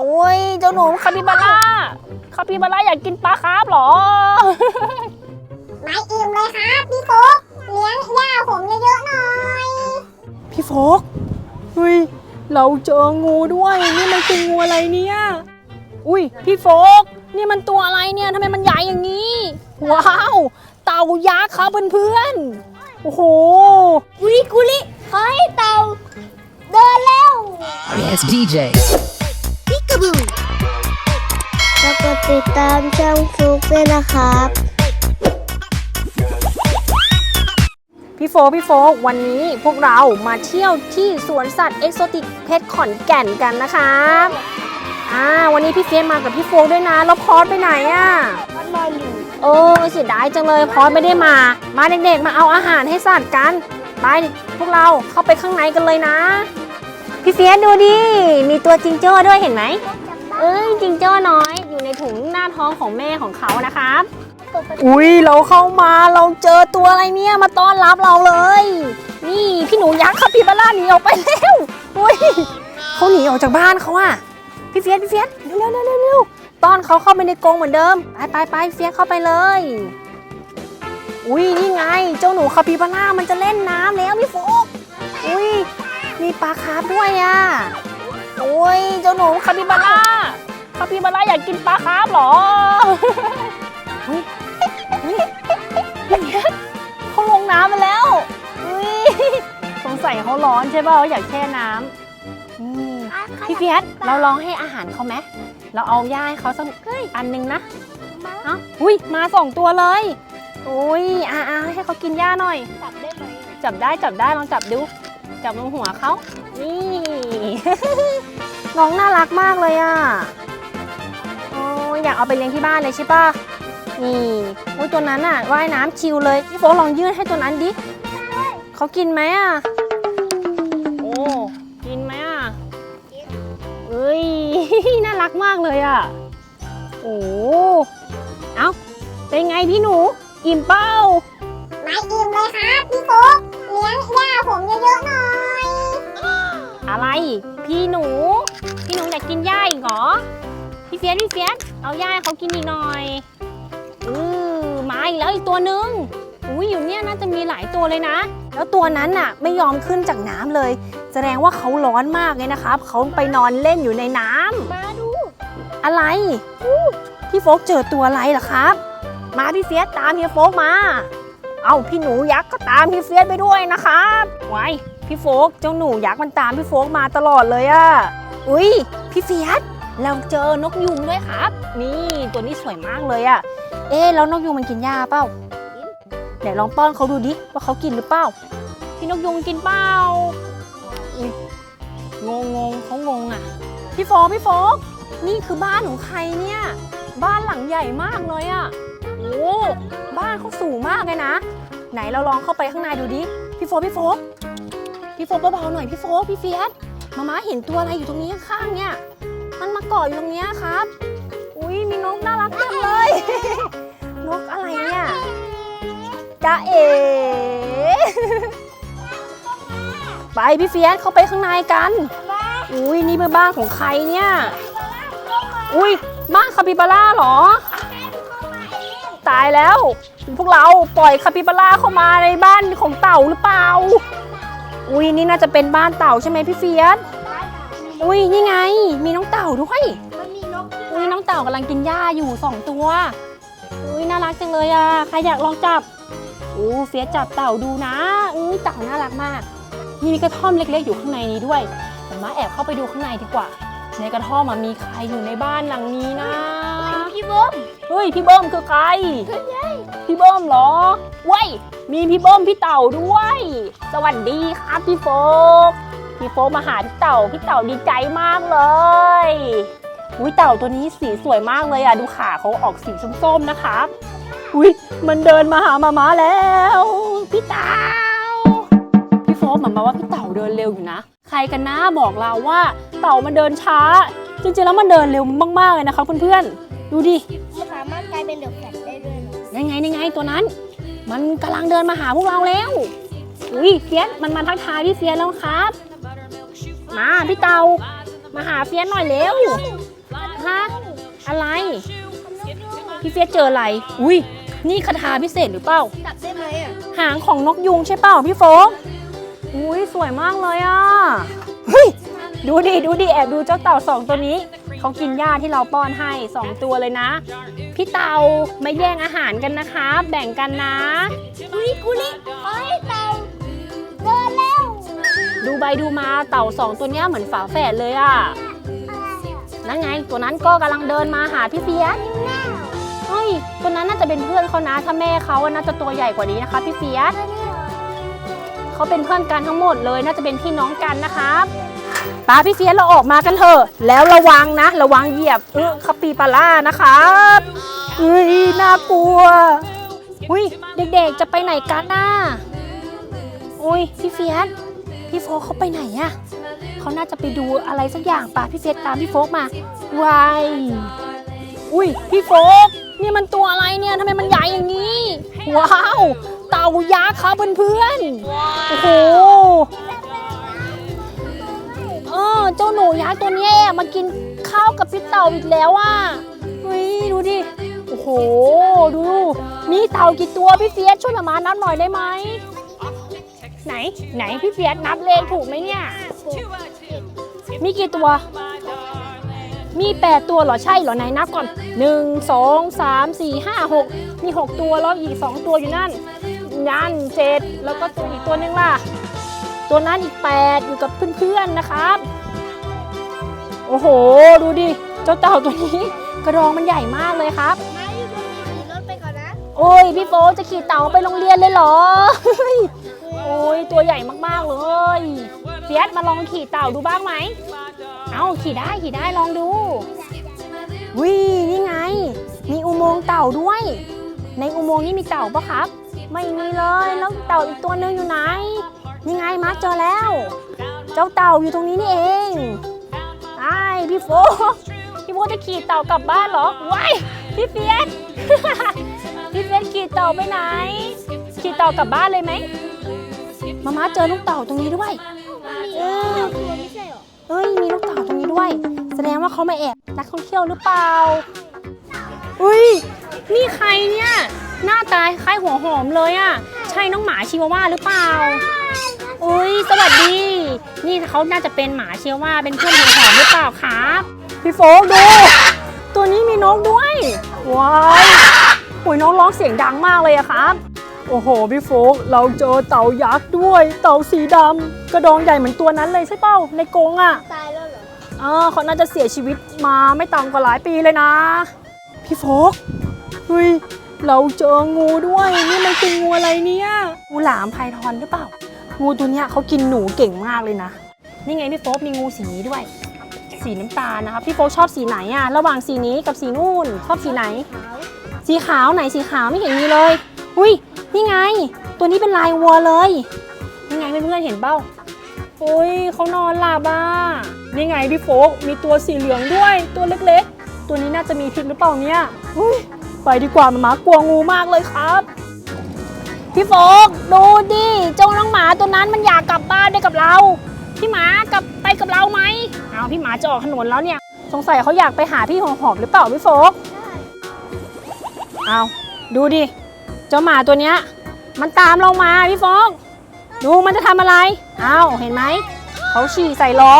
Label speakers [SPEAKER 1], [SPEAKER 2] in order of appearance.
[SPEAKER 1] โอ้ยเจ้าหนูคาปิบาร่าคาปิบาร่าอยากกินปลาคาร์ฟเหรอ
[SPEAKER 2] ไม่อิ่มเลยครับพี่ฟุกเลี้ยงย่าผมเยอะๆหน่อย
[SPEAKER 1] พี่โฟกเฮ้ยเราเจองูด้วย นี่มันคืองูอะไรเนี่ย อุ้ยพี่โฟกนี่มันตัวอะไรเนี่ยทำไมมันใหญ่อย่างนี้ ว้าว เต่ายักษ์ครับเพื่อนๆโอ้โห
[SPEAKER 2] กุลิกุลิเฮ้ยเต่าเดินแล้ว
[SPEAKER 3] Yes, DJ.
[SPEAKER 2] พิกาบูแล้วก็ติดตามช่องฟุกด้วยนะครับ
[SPEAKER 1] พี่โฟกพี่โฟกวันนี้พวกเรามาเที่ยวที่สวนสัตว์เอ็กโซติกเพชรขอนแก่นกันนะครับอ่าวันนี้พี่เฟียสมากับพี่โฟกด้วยนะ แล้วพอสไปไหนอะ่ะ
[SPEAKER 2] มันนอนอยู่
[SPEAKER 1] เออเสียดายจังเลยพอสไม่ได้มา มาเด็กๆมาเอาอาหารให้สัตว์กัน ไปพวกเราเข้าไปข้างในกันเลยนะ พี่เฟียสดูดิ มีตัวจิงโจ้ด้วยเห็นไหม เอ้ยจิงโจ้น้อย อยู่ในถุงหน้าท้องของแม่ของเขานะครับ อุ้ยเราเข้ามาเราเจอตัวอะไรเนี่ยมาต้อนรับเราเลย นี่พี่หนูยักษ์คาปิบาร่าหนีออกไปแล้วอุ้ยเขาหนีออกจากบ้านเขาอะพี่เฟียสพี่เฟียสเร็วเร็วเร็วเร็วเร็วต้อนเขาเข้าไปในกรงเหมือนเดิม ไปไปไปเฟียสเข้าไปเลย อุ้ยนี่ไง เจ้าหนูคาปิบาร่ามันจะเล่นน้ำแล้วพี่โฟกอุ้ยมี ปลาคาร์ฟด้วยอะโอ้ยเจ้าหนูคาปิบาร่าคาปิบาร่าอยากกินปลาคาร์ฟเหรอเขาลงน้ำมาแล้วอุ๊ยสงสัยเขาร้อนใช่ป่ะเขาอยากแช่น้ำนี่พี่เฟียสเราลองให้อาหารเขาไหมเราเอาหญ้าให้เขาสักอันหนึงนะเอ้าอุ้ยมาสองตัวเลยอุ้ยอ่าให้เขากินหญ้าหน่อย
[SPEAKER 2] จับได้ไหม
[SPEAKER 1] จับได้จับได้ลองจับดู จับลงหัวเขา นี่ น้องน่ารักมากเลยอะโอ้อยากเอาไปเลี้ยงที่บ้านเลยใช่ปะนี่โอ้ยตัวนั้นอะว่ายน้ำชิวเลยพี่โฟลองยื่นให้ตัวนั้นดิเขากินไหมอะ โอ้กินไหมอะเอ้ยน่ารักมากเลยอะ โอ้เอ้าเป็นไงพี่หนู อิ่มเป้า
[SPEAKER 2] ไม่อิ่มเลยครับพี่ฟุก ลี้ยงย่าผมเยอะๆหน่อย
[SPEAKER 1] อะไร พี่หนู พี่หนูอยากกินหญ้าอีกเหรอ พี่เฟียสพี่เฟียสเอาหญ้าให้เขากินอีกหน่อยอือมาอีกแล้วอีกตัวหนึงอุ้ยอยู่เนี่ยน่าจะมีหลายตัวเลยนะ แล้วตัวนั้นน่ะ ไม่ยอมขึ้นจากน้ำเลย แสดงว่าเขาร้อนมากเลยนะครับเขาไปนอนเล่นอยู่ในน้ำ
[SPEAKER 2] มาดู
[SPEAKER 1] อะไรพี่โฟกเจอตัวอะไรเหรอครับ มาพี่เฟียสตามเฮียโฟกมา เอาพี่หนูยักษ์ก็ตามพี่เฟียสไปด้วยนะครับไว้พี่โฟกเจ้าหนูยักษ์มันตามพี่โฟกมาตลอดเลยอะอุ้ยพี่เฟียสเราเจอนกยุงด้วยครับ นี่ตัวนี้สวยมากเลยอะเอ๊แล้วนกยุงมันกินหญ้าเปล่าไหนลองป้อนเขาดูดิว่าเขากินหรือเปล่าพี่นกยุงกินเปล่าอุ๊ยงงงงเขางงอะพี่โฟกพี่โฟกนี่คือบ้านของใครเนี่ย บ้านหลังใหญ่มากเลยอะโอ้บ้านเขาสูงมากเลยนะ ไหนเราลองเข้าไปข้างในดูดิ พี่โฟพี่โฟพี่โฟเบาๆหน่อยพี่โฟพี่เฟียสมาม่าเห็นตัวอะไรอยู่ตรงนี้ข้างๆเนี่ย มันมาเกาะอยู่ตรงเนี้ยครับ อุ้ยมีนกน่ารักจังเลย นกอะไรเนี่ยจ้าเอ๋ไปพี่เฟียสเข้าไปข้างในกัน อุ้ยนี่เป็นบ้านของใครเนี่ย อุ้ยบ้านคาปิบาร่าเหรอ ตายแล้ว พวกเราปล่อยคาปิบาร่าเข้ามาในบ้านของเต่าหรือเปล่า อุ้ยนี่น่าจะเป็นบ้านเต่าใช่ไหมพี่เฟียสอุ้ยนี่ไง มีน้องเต่าด้วย
[SPEAKER 2] มันมีนก
[SPEAKER 1] อุ้ยน้องเต่ากำลังกินหญ้าอยู่สองตัวอุ้ยน่ารักจังเลยอะใครอยากลองจับอู้เฟียสจับเต่าดูนะอุ้ยเต่าน่ารักมากมีกระท่อมเล็กๆอยู่ข้างในนี้ด้วยแต่มาแอบเข้าไปดูข้างในดีกว่า ในกระท่อมอะมีใครอยู่ในบ้านหลังนี้นะ
[SPEAKER 2] พี่เบิ้ม
[SPEAKER 1] เฮ้ยพี่เบิ้มคือใครพี่เบิ้มเหรอเว้ยมีพี่เบิ้มพี่เต่าด้วย สวัสดีครับพี่โฟกพี่โฟกมาหาพี่เต่าพี่เต่าดีใจมากเลยอุ้ยเต่าตัวนี้สีสวยมากเลยอะดูขาเขาออกสีส้มๆนะครับอุ้ยมันเดินมาหามาม่าแล้ว พี่เต่าพี่โฟกเหมือนมาว่าพี่เต่าเดินเร็วอยู่นะ ใครกันนะบอกเราว่า เต่ามันเดินช้า จริงๆแล้วมันเดินเร็วมากๆเลยนะคะเพื่อนๆ ดูดิ
[SPEAKER 2] มันสามารถกลายเป็นเดอะแฟลชได้ด้วยเหรอ
[SPEAKER 1] ยังไงยังไงตัวนั้น มันกำลังเดินมาหาพวกเราแล้ว อุ้ยเฟียสมันมาทักทายพี่เฟียสแล้วครับ มาพี่เตามาหาเฟียสหน่อยเร็วฮะอะไร พี่เฟียสเจออะไร อุ้ยนี่คาถาพิเศษหรือเปล่า
[SPEAKER 2] จับได้ไหมอะ
[SPEAKER 1] หางของนกยุงใช่เปล่าพี่โฟกอุ้ยสวยมากเลยอะ เฮ้ย ดูดิ ดูดิ แอบดูเจ้าเต่าสองตัวนี้ เขากินหญ้าที่เราป้อนให้สองตัวเลยนะ พี่เต่าไม่แย่งอาหารกันนะคะ แบ่งกันนะ
[SPEAKER 2] กุลิกุลิโอ้ยเต่าเดินแล้ว
[SPEAKER 1] ดูใบดูมาเต่าสองตัวเนี้ยเหมือนฝาแฝดเลยอะนั่นไง ตัวนั้นก็กำลังเดินมาหาพี่เฟียสเฮ้ยตัวนั้นน่าจะเป็นเพื่อนเขานะ ถ้าแม่เขาอะน่าจะตัวใหญ่กว่านี้นะคะ พี่เฟียสเขาเป็นเพื่อนกันทั้งหมดเลย น่าจะเป็นพี่น้องกันนะครับ ป้าพี่เฟียสเราออกมากันเถอะ แล้วระวังนะ ระวังเหยียบเออคาปีปลาร่านะครับเฮ้ยน่ากลัวอุ้ยเด็กๆจะไปไหนกันน่ะอุ้ยพี่เฟียสพี่โฟกเขาไปไหนอะเขาน่าจะไปดูอะไรสักอย่างป้าพี่เฟียสตามพี่โฟกมาวายอุ้ยพี่โฟกนี่มันตัวอะไรเนี่ยทำไมมันใหญ่อย่างนี้ ว้าว เต่ายักษ์ครับเพื่อนๆโอ้โห เจ้าหนูยักษ์ตัวนี้มากินข้าวกับพี่เต่าอีกแล้วอะเฮ้ยดูดิ โอ้โห ดู มีเต่ากี่ตัวพี่เฟียสช่วยมามานับหน่อยได้ไหม ไหน ไหนพี่เฟียสนับเลขถูกไหมเนี่ย มีกี่ตัว มี8ตัวเหรอใช่เหรอไหนนับก่อน1 2 3 4 5 6มี6ตัวแล้วอีก2ตัวอยู่นั่นยันเจ็ดแล้วก็ตัวอีกตัวนึงล่ะ ตัวนั้นอีก8อยู่กับเพื่อนๆนะครับ โอ้โห ดูดิ เจ้าเต่าตัวนี้ กระดองมันใหญ่มากเลยครับ
[SPEAKER 2] มาอยู่ตรงนี้ขี่รถไปก่อนนะ
[SPEAKER 1] โอ้ย พี่โฟกจะขี่เต่าไปโรงเรียนเลยเหรอ โอ้ย ตัวใหญ่มากๆเลยเฟียสมาลองขี่เต่าดูบ้างไหม เอาขี่ได้ขี่ได้ลองดูวินี่ไง มีอุโมงค์เต่าด้วย ในอุโมงค์นี้มีเต่าปะครับ ไม่มีเลย แล้วเต่าอีกตัวหนึงอยู่ไหน นี่ไงมาร์คเจอแล้ว เจ้าเต่าอยู่ตรงนี้นี่เองไอ้ พี่โฟกพี่โฟกจะขี่เต่ากลับบ้านเหรอว้ายพี่เฟียสพี่เฟียสขี่เต่าไปไหน ขี่เต่ากลับบ้านเลยไหมมาม่าเจอลูกเต่าตรงนี้ด้วยเออ
[SPEAKER 2] ตัวไม่ใช่หรอ
[SPEAKER 1] เอ้ยมีลูกเต่าตรงนี้ด้วย แสดงว่าเขามาแอบนักท่องเที่ยวหรือเปล่าอุ้ยนี่ใครเนี่ย หน้าตาคล้ายหัวหอมเลยอะ่ะ ใช่น้องหมาชิวาว่าหรือเปล่าอุ้ยสวัสดีนี่ เขาน่าจะเป็นหมาชิวาว่าเป็นเพื่อนหัวหอมหรือเปล่าครับพี่โฟกดู ตัวนี้มีนกด้วยว้ายโอ้ยน้องร้องเสียงดังมากเลยอะครับ โอ้โหพี่โฟกเราเจอเต่ายักษ์ด้วย เต่าสีดำกระดองใหญ่เหมือนตัวนั้นเลยใช่เป้าในกรงอะ
[SPEAKER 2] ตายแล้วเหรอ
[SPEAKER 1] เออเขาน่าจะเสียชีวิตมาไม่ต่ำกว่าหลายปีเลยนะ พี่โฟกเฮ้ยเราเจองูด้วยนี่มันคืองูอะไรเนี่ยงูหลามไพทอนหรือเปล่า งูตัวเนี้ยเขากินหนูเก่งมากเลยนะ นี่ไงพี่โฟกมีงูสีนี้ด้วย สีน้ำตาลนะครับพี่โฟกชอบสีไหนอะระหว่างสีนี้กับสีนู่นชอบสีไหน
[SPEAKER 2] ขาว
[SPEAKER 1] สีขาวไหนสีขาวไม่เห็นมีเลย อุ้ยนี่ไง ตัวนี้เป็นลายวัวเลยนี่ไงเพื่อนๆเห็นเป้าอุ้ยเขานอนหลับอะนี่ไงพี่โฟกมีตัวสีเหลืองด้วย ตัวเล็กๆ ตัวนี้น่าจะมีพิษหรือเปล่าเนี่ยอุ้ยไปดีกว่าหมามากลัวงูมากเลยครับพี่โฟกดูดิเจ้าน้องหมาตัวนั้นมันอยากกลับบ้านด้วยกับเรา พี่หมากับไปกับเราไหมเอาพี่หมาจะออกถนนแล้วเนี่ย สงสัยเขาอยากไปหาพี่หอมๆหรือเปล่าพี่โฟกเอาดูดิ เจ้าหมาตัวเนี้ย มันตามเรามาพี่โฟกดูมันจะทำอะไรเอาเห็นไหมเขาฉี่ใส่ล้อ